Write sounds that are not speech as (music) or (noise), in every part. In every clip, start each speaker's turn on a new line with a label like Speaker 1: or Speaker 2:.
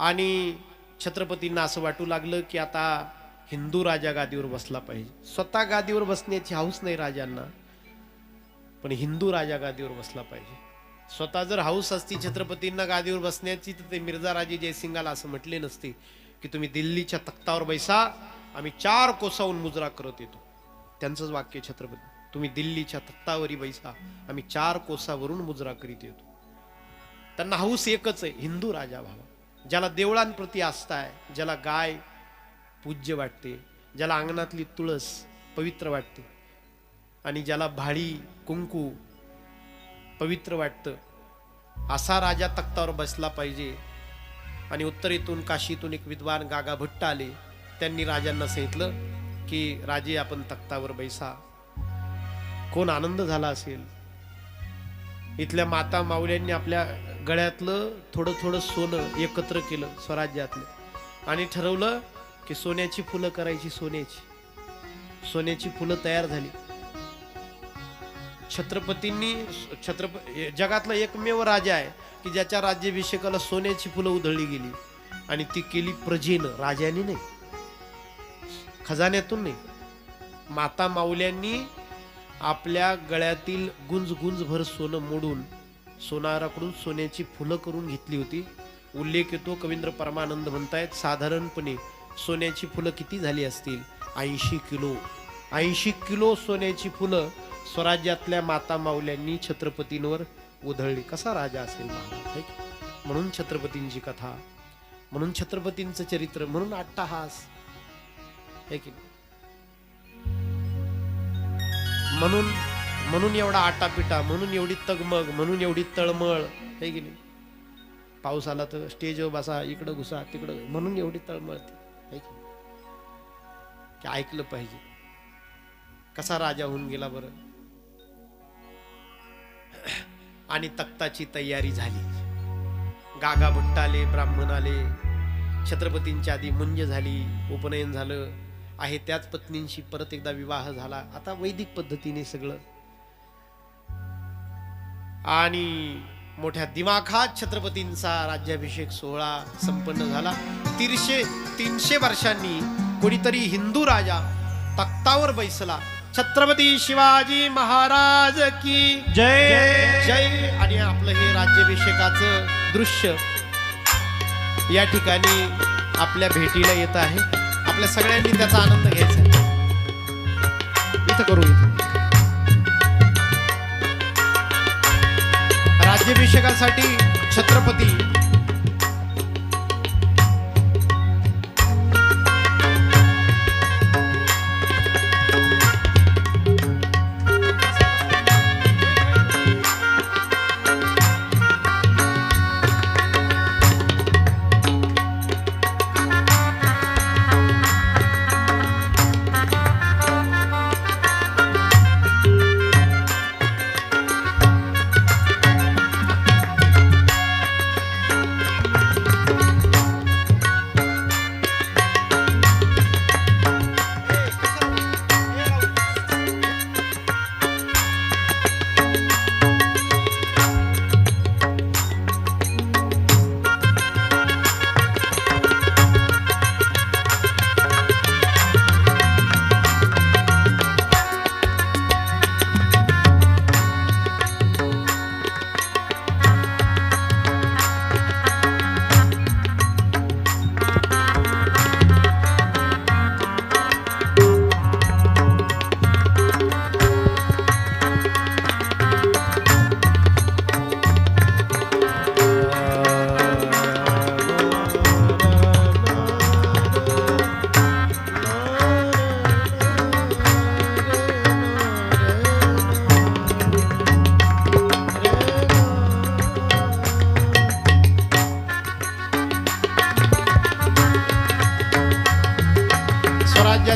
Speaker 1: आणि छत्रपतींना असं वाटू लागलं की आता हिंदू राजा गादीवर बसला पाहिजे. स्वतः गादीवर बसण्याची हाऊस नाही राजांना पण हिंदू राजा गादीवर बसला पाहिजे. स्वतः जर हाऊस असती छत्रपतींना गादीवर बसण्याची तर ते मिर्झा राजे जयसिंगाला असं म्हटले नसते की तुम्ही दिल्लीच्या तख्तावर बैसा आम्ही चार कोसाहून मुजरा करत येतो. त्यांचंच वाक्य छत्रपती. तुम्ही दिल्लीच्या तख्तावरी बैसा आम्ही चार कोसावरून मुजरा करीत येतो. त्यांना हाऊस एकच आहे हिंदू राजा व्हावा. ज्याला देवळांप्रती आस्था आहे ज्याला गाय पूज्य वाटते ज्याला अंगणातली तुळस पवित्र वाटते आणि ज्याला भाळी कुंकू पवित्र वाटतं असा राजा तख्तावर बसला पाहिजे आणि उत्तरेतून काशीतून एक विद्वान गागा भट्ट आले. त्यांनी राजांना सांगितलं की राजे आपण तख्तावर बैसा. कोण आनंद झाला असेल? इथल्या माता माऊल्यांनी आपल्या गळ्यातलं थोडं थोडं सोनं एकत्र केलं स्वराज्यातलं. आणि ठरवलं की सोन्याची फुलं करायची सोन्याची. सोन्याची फुलं तयार झाली. छत्रपतींनी छत्रप जगातला एकमेव राजा आहे की ज्याच्या राज्याभिषेकाला सोन्याची फुलं उधळली गेली. आणि ती केली प्रजेनं राजाने नाही. खजान्यातून नाही. माता माऊल्यांनी आपल्या गळ्यातील गुंज गुंजभर सोनं मोडून सोनाराकडून सोन्याची फुलं करून घेतली होती. उल्लेख येतो कवींद्र परमानंद म्हणतायत साधारणपणे सोन्याची फुलं किती झाली असतील? ऐंशी किलो. ऐंशी किलो सोन्याची फुलं स्वराज्यातल्या माता माऊल्यांनी छत्रपतींवर उधळली. कसा राजा असेल म्हणून छत्रपतींची कथा म्हणून छत्रपतींचं चरित्र म्हणून अट्टाहास म्हणून म्हणून एवढा आटापिटा म्हणून एवढी तगमग म्हणून एवढी तळमळ हे की नाही? पाऊस आला तर स्टेजवर बसा इकडं घुसा तिकडं म्हणून एवढी तळमळ ती की ऐकलं पाहिजे. कसा राजा होऊन गेला बरं? (clears throat) आणि तख्ताची तयारी झाली. गागा भट्ट आले ब्राह्मण आले छत्रपतींच्या आधी मुंज झाली उपनयन झालं. आहे त्याच पत्नींशी परत एकदा विवाह झाला. आता वैदिक पद्धतीने सगळं आणि मोठ्या दिमाखात छत्रपतींचा राज्याभिषेक सोहळा संपन्न झाला. तीनशे तीनशे वर्षांनी कोणीतरी हिंदू राजा तख्तावर बैसला. छत्रपती शिवाजी महाराज की
Speaker 2: जय.
Speaker 1: जय. आणि आपलं हे राज्याभिषेकाचं दृश्य या ठिकाणी आपल्या भेटीला येत आहे. आपल्या सगळ्यांनी त्याचा आनंद घ्यायचा आहे. इथं करू इथं. राज्याभिषेकासाठी छत्रपती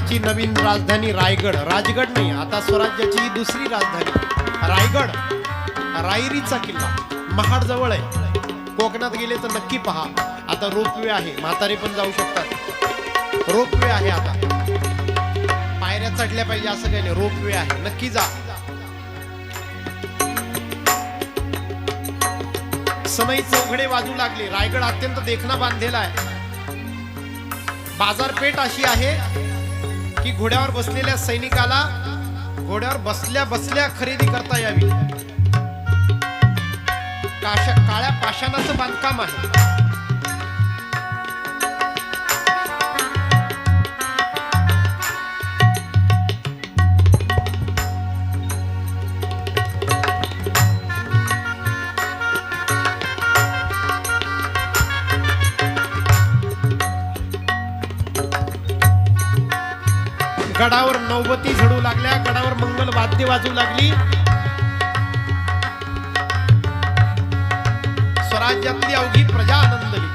Speaker 1: स्वराज्याची नवीन राजधानी रायगड. राजगड नाही आता स्वराज्याची ही दुसरी राजधानी. रायगड रायरीचा किल्ला. महाड जवळ आहे. कोकणात गेले तर नक्की पहा. आता रोपवे आहे. म्हातारे पण जाऊ शकतात. रोपवे आहे आता. पायऱ्या चढल्या पाहिजे असं काही नाही. रोपवे आहे. नक्की जा. सनई चौघडे वाजू लागले. रायगड अत्यंत देखणा बांधलेला आहे. बाजारपेठ अशी आहे. की घोड्यावर बसलेल्या सैनिकाला घोड्यावर बसल्या बसल्या खरेदी करता यावी. काशा काळ्या पाषाणाचं बांधकाम आहे. गडावर झडू लागल्या गडावर मंगल वाद्य वाजू लागली. स्वराज्यातली अवघी प्रजा आनंदली.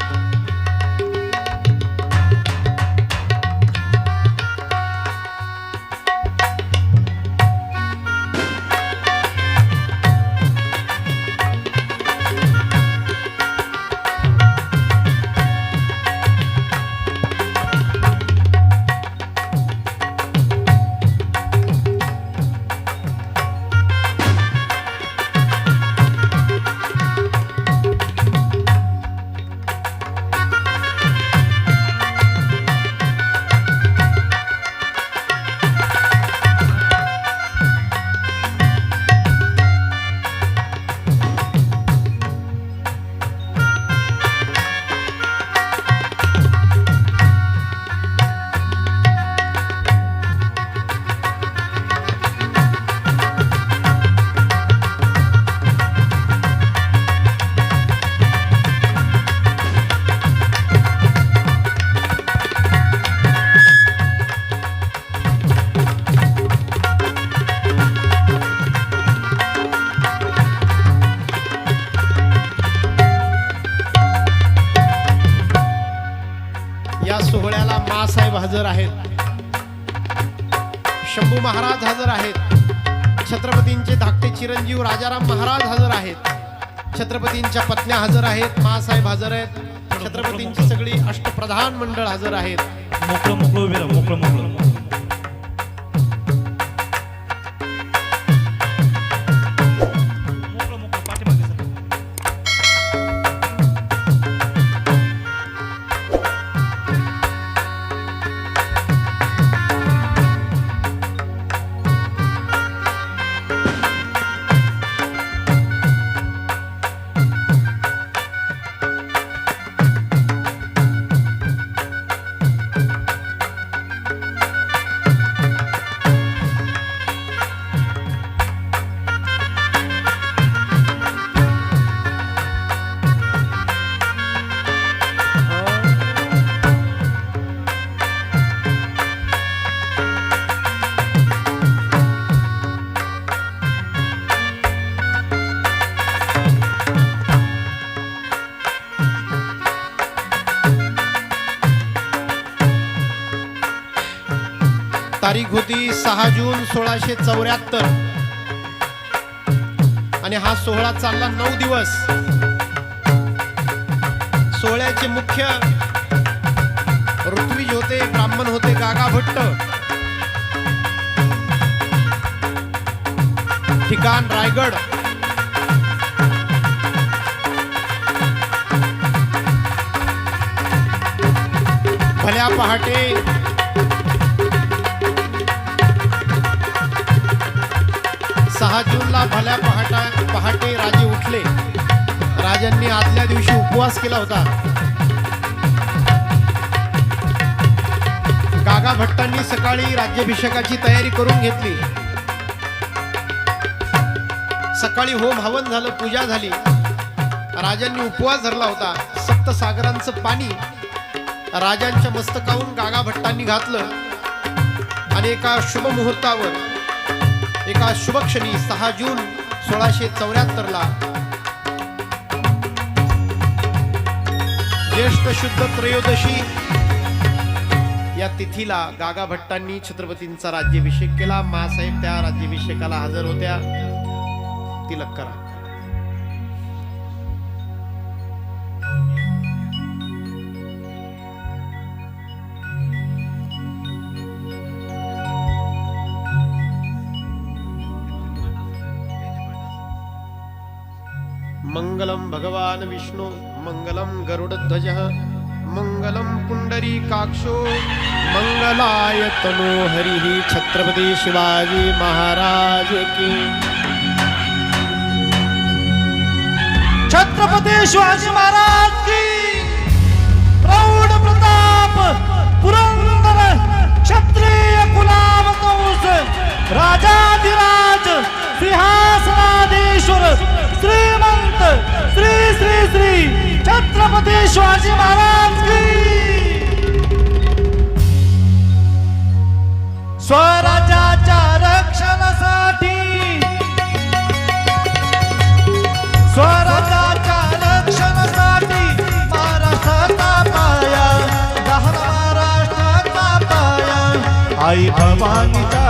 Speaker 1: हजर आहेत. शंभू महाराज हजर आहेत. छत्रपतींचे धाकटे चिरंजीव राजाराम महाराज हजर आहेत. छत्रपतींच्या पत्न्या हजर आहेत मासाहेब हजर आहेत. छत्रपतींची सगळी अष्टप्रधान मंडळ हजर आहेत.
Speaker 2: मोकळं मोकळं मोकळं मोकळं मोकळं.
Speaker 1: सोळाशे चौऱ्याहत्तर. आणि हा सोहळा चालला नऊ दिवस. सोहळ्याचे मुख्य ऋत्विज होते ब्राह्मण होते गागा भट्ट. ठिकाण रायगड. भल्या पहाटे दहा जूनला भल्या पहाटा पहाटे राजे उठले. राजांनी आदल्या दिवशी उपवास केला होता. गागा भट्टांनी सकाळी राज्याभिषेकाची तयारी करून घेतली. सकाळी होम हवन झालं पूजा झाली. राजांनी उपवास धरला होता. सप्तसागरांचं पाणी राजांच्या मस्तकाहून गागा भट्टांनी घातलं. आणि एका शुभ मुहूर्तावर एका शुभ क्षणी सहा जून सोळाशे चौऱ्याहत्तरला. ज्येष्ठ शुद्ध त्रयोदशी या तिथीला गागा भट्टांनी छत्रपतींचा राज्याभिषेक केला. मासाहेब त्या राज्याभिषेकाला हजर होत्या. तिलक करा. मंगलम भगवान विष्णु मंगलम गरुडध्वज मंगलम पुंडरीकाक्षो मंगलाय तनो हरिः छत्रपती शिवाजी महाराज की।
Speaker 2: छत्रपती शिवाजी महाराज की। प्रौढ प्रताप पुरंदर क्षत्रिय कुलावतंस राजाधिराज सिंहासनाधीश्वर श्रीमंत श्री श्री श्री छत्रपती शिवाजी महाराज की! स्वराज्याच्या रक्षणासाठी स्वराज्याच्या रक्षणासाठी महाराष्ट्राचा पाया दहा महाराष्ट्राचा पाया आई भवानीचा